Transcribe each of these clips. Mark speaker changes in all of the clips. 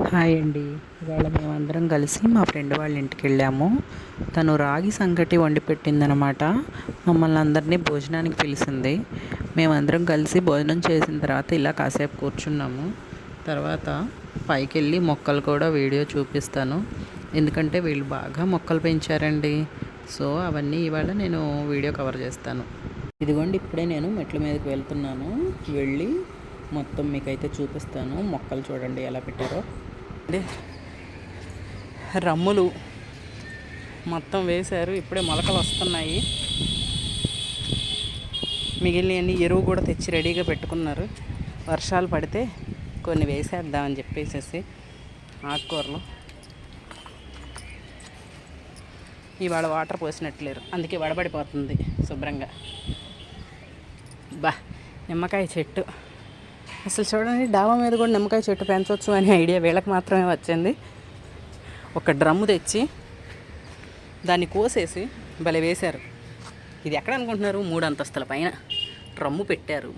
Speaker 1: Hi అండి. ఇవాళ మేమందరం కలిసి మా ఫ్రెండ్ వాళ్ళ ఇంటికి వెళ్ళాము. తను రాగి సంగటి వండి పెట్టిందనమాట మమ్మల్ని అందరినీ భోజనానికి పిలిచింది. మేమందరం కలిసి భోజనం చేసిన తర్వాత ఇలా కాసేపు కూర్చున్నాము. తర్వాత పైకి వెళ్ళి మొక్కలు కూడా వీడియో చూపిస్తాను. ఎందుకంటే వీళ్ళు బాగా మొక్కలు పెంచారండి. సో అవన్నీ ఇవాళ నేను వీడియో కవర్ చేస్తాను. ఇదిగోండి ఇప్పుడే నేను మెట్ల మీదకి వెళ్తున్నాను. వెళ్ళి మొత్తం మీకైతే చూపిస్తాను. మొక్కలు చూడండి ఎలా పెట్టారో. రమ్ములు మొత్తం వేశారు. ఇప్పుడే మొలకలు వస్తున్నాయి. మిగిలినవన్నీ ఎరువు కూడా తెచ్చి రెడీగా పెట్టుకున్నారు. వర్షాలు పడితే కొన్ని వేసేద్దామని చెప్పేసేసి ఆకుకూరలు. ఇవాళ వాటర్ పోసినట్లేరు. అందుకే వడబడిపోతుంది శుభ్రంగా. బా నిమ్మకాయ చెట్టు. అసలు చూడండి డాబా మీద కూడా నిమ్మకాయ చెట్టు పెంచవచ్చు అనే ఐడియా వీళ్ళకి మాత్రమే వచ్చింది. ఒక డ్రమ్ము తెచ్చి దాన్ని కోసేసి భలే వేశారు. ఇది ఎక్కడ అనుకుంటున్నారు? మూడు అంతస్తుల పైన. డ్రమ్ము పెట్టారు.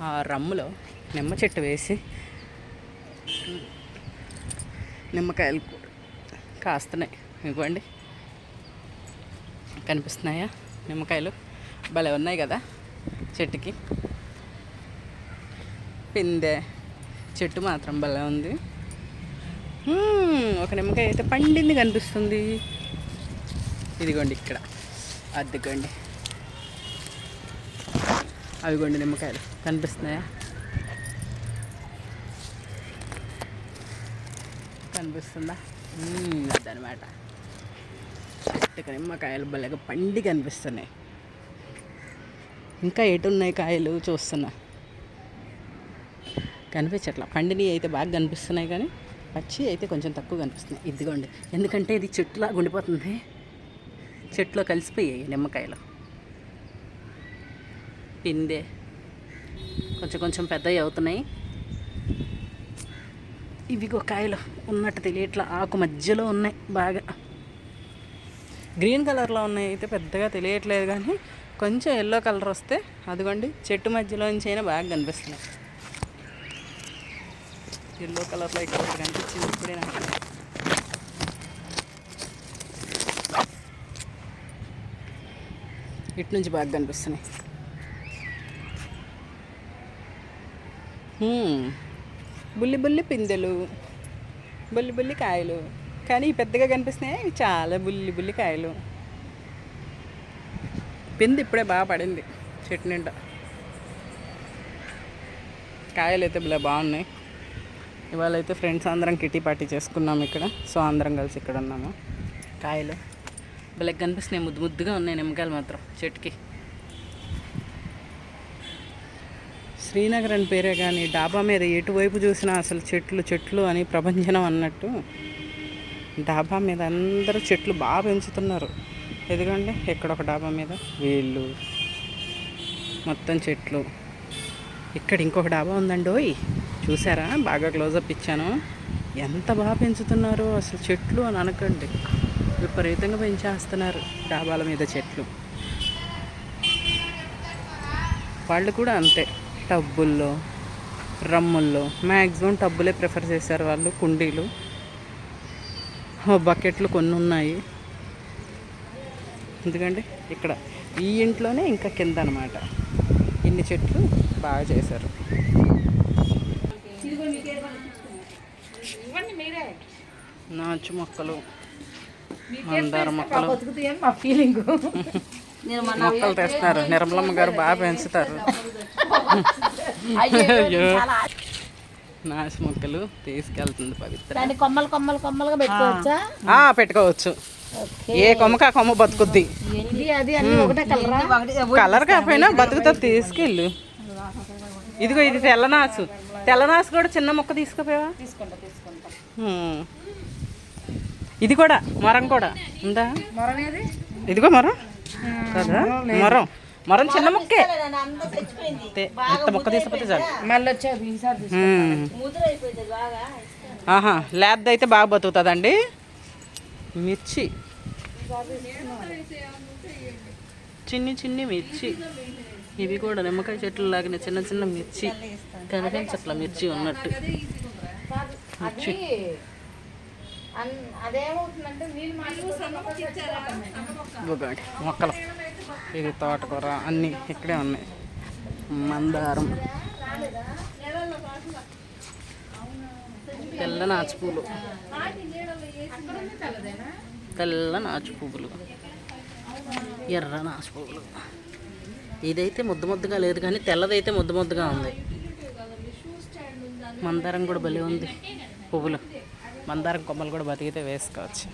Speaker 1: ఆ రమ్ములో నిమ్మ చెట్టు వేసి నిమ్మకాయలు కూడా కాస్తున్నాయి. ఇవ్వండి. కనిపిస్తున్నాయా? నిమ్మకాయలు భలే ఉన్నాయి కదా చెట్టుకి. పిందె చెట్టు మాత్రం భలే ఉంది. ఒక నిమ్మకాయ అయితే పండింది కనిపిస్తుంది. ఇదిగోండి ఇక్కడ. అద్దెకోండి అవిగోండి నిమ్మకాయలు. కనిపిస్తున్నాయా? కనిపిస్తుందా? అదనమాట. చెట్టుకు నిమ్మకాయలు భలేగా పండి కనిపిస్తున్నాయి. ఇంకా ఎటు ఉన్నాయి కాయలు? చూస్తున్నా. కనిపించట్లా. పండిని అయితే బాగా కనిపిస్తున్నాయి కానీ పచ్చి అయితే కొంచెం తక్కువ కనిపిస్తున్నాయి. ఇదిగోండి. ఎందుకంటే ఇది చెట్టులా ఉండిపోతుంది చెట్లో కలిసిపోయాయి నిమ్మకాయలు. పిందె కొంచెం కొంచెం పెద్దవి అవుతున్నాయి. ఇవిగో కాయలు ఉన్నట్టు తెలియట్లా. ఆకు మధ్యలో ఉన్నాయి బాగా. గ్రీన్ కలర్లో ఉన్నాయి అయితే పెద్దగా తెలియట్లేదు కానీ కొంచెం ఎల్లో కలర్ వస్తే అదిగోండి చెట్టు మధ్యలో నుంచి అయినా బాగా కనిపిస్తున్నాయి. ఎల్లో కలర్లో ఇక్కడ కనిపించింది ఇప్పుడే నాకు. ఇటు నుంచి బాగా కనిపిస్తున్నాయి. బుల్లి బుల్లి పిందెలు బుల్లి బుల్లి కాయలు. కానీ పెద్దగా కనిపిస్తున్నాయి చాలా బుల్లి బుల్లి కాయలు. పిండి ఇప్పుడే బాగా పడింది చెట్టు నిండా. కాయలు అయితే భలే బాగున్నాయి. ఇవాళ అయితే ఫ్రెండ్స్ అందరం కిటీ పార్టీ చేసుకున్నాం ఇక్కడ. సో అందరం కలిసి ఇక్కడ ఉన్నాము. కాయలు. బ్లెక్ కనిపిస్తున్నాయి. ముద్దు ముద్దుగా ఉన్నాయి నిమ్మకాయలు మాత్రం చెట్టుకి. శ్రీనగర్ అని పేరే కానీ డాబా మీద ఎటువైపు చూసినా అసలు చెట్లు చెట్లు అని ప్రపంచనం అన్నట్టు డాబా మీద అందరూ చెట్లు బాగా పెంచుతున్నారు. ఎందుకంటే ఇక్కడ ఒక డాబా మీద? వీళ్ళు. మొత్తం చెట్లు. ఇక్కడ ఇంకొక డాబా ఉందండి ఓయ్ చూసారా? బాగా క్లోజప్ ఇచ్చాను. ఎంత బాగా పెంచుతున్నారో అసలు చెట్లు అని అనకండి. విపరీతంగా పెంచేస్తున్నారు డాబాల మీద చెట్లు. వాళ్ళు కూడా అంతే టబ్బుల్లో రమ్ముల్లో మ్యాక్సిమం టబ్బులే ప్రిఫర్ చేశారు వాళ్ళు కుండీలు. బకెట్లు కొన్ని ఉన్నాయి. ఎందుకంటే ఇక్కడ ఈ ఇంట్లోనే ఇంకా కింద అనమాట ఇన్ని చెట్లు బాగా చేశారు. నాచు మొక్కలు మందార మొక్కలు.
Speaker 2: మా ఫీలింగ్
Speaker 1: మొక్కలు తెస్తున్నారు నిర్మలమ్మ గారు బాగా పెంచుతారు. అయ్యో నాచు మొక్కలు తీసుకెళ్తుంది పవిత్ర.
Speaker 2: దాన్ని కొమ్మలు కొమ్మలు కొమ్మలుగా పెట్టుకోవచ్చా?
Speaker 1: ఆ, పెట్టుకోవచ్చు. ఏ కొమ్మకి ఆ కొమ్మ బతుకుద్ది.
Speaker 2: ఇది అది? అన్ని ఒకటే కలరా?
Speaker 1: కలర్ కాకపోయినా బతుకుతుంది తీసుకెళ్ళు. ఇదిగో ఇది తెల్లనాసు. తెల్లనాసు కూడా చిన్న మొక్క తీసుకుపోయావా?
Speaker 2: తీసుకుంటా తీసుకుంటా.
Speaker 1: హ్మ్. ఇది కూడా మరం కూడా. ఉందా? ఇదిగో మరం. కదా? మరం మరం. చిన్న మొక్కే. అంతే. ఇంత మొక్క తీసుకుపోతే చాలు.
Speaker 2: మళ్ళీ.
Speaker 1: ఆహా లేద్ది అయితే బాగా బతుకుతుందండి. మిర్చి. చిన్ని చిన్ని మిర్చి ఇవి కూడా నిమ్మకాయ చెట్లు లాగిన చిన్న చిన్న మిర్చి కనిపించట్ల మిర్చి ఉన్నట్టు ఇదిగోండి మొక్కలు ఇది తోటకూర అన్నీ ఇక్కడే ఉన్నాయి మందారం తెల్ల నాచు పూలు తెల్ల నాచు పువ్వులు ఎర్ర నాచు పువ్వులు ఇదైతే ముద్దు ముద్దుగా లేదు కానీ తెల్లదైతే ముద్దు ముద్దుగా ఉంది. మందారం కూడా భలే ఉంది. పువ్వులు. మందారం కొమ్మలు కూడా బతికితే వేసుకోవచ్చు.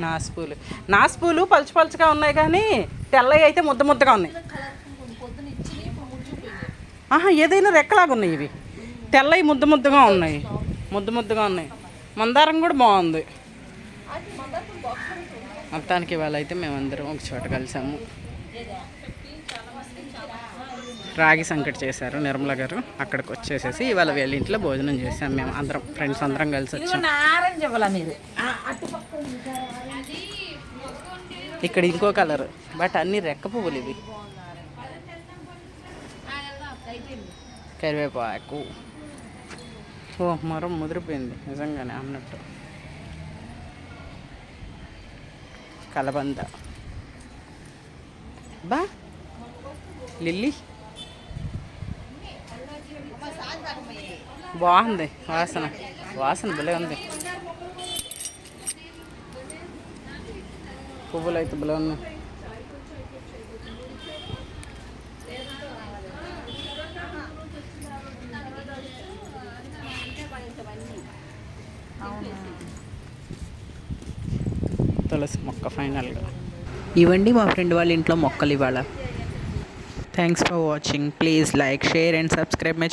Speaker 1: నాసుపూలు. నాసుపూలు పలుచు పలుచుగా ఉన్నాయి కానీ తెల్లవి అయితే ముద్ద ముద్దగా ఉన్నాయి. ఆహా ఏదైనా రెక్కలాగా ఉన్నాయి ఇవి. తెల్లవి ముద్ద ముద్దగా ఉన్నాయి. ముద్ద ముద్దగా ఉన్నాయి. మందారం కూడా బాగుంది. మొత్తానికి ఇవాళ అయితే మేమందరం ఒక చోట కలిసాము. రాగి సంకటి చేశారు నిర్మల గారు. అక్కడికి వచ్చేసేసి ఇవాళ వీళ్ళ ఇంట్లో భోజనం చేసాం మేము అందరం ఫ్రెండ్స్ అందరం కలిసి వచ్చాం. ఇక్కడ ఇంకో కలర్ బట్ అన్ని రెక్క పువ్వులు ఇవి. కరివేపాకు. ఓ మరం ముదిరిపోయింది నిజంగానే అన్నట్టు. కలబంద. బా. లిల్లీ. బాగుంది. వాసన. వాసన భలే ఉంది. పువ్వులు అయితే భలే ఉన్నాయి. తులసి మొక్క ఫైనల్గా.
Speaker 3: ఇవ్వండి మా ఫ్రెండ్ వాళ్ళ ఇంట్లో మొక్కలు ఇవాళ thanks for watching please like share and subscribe my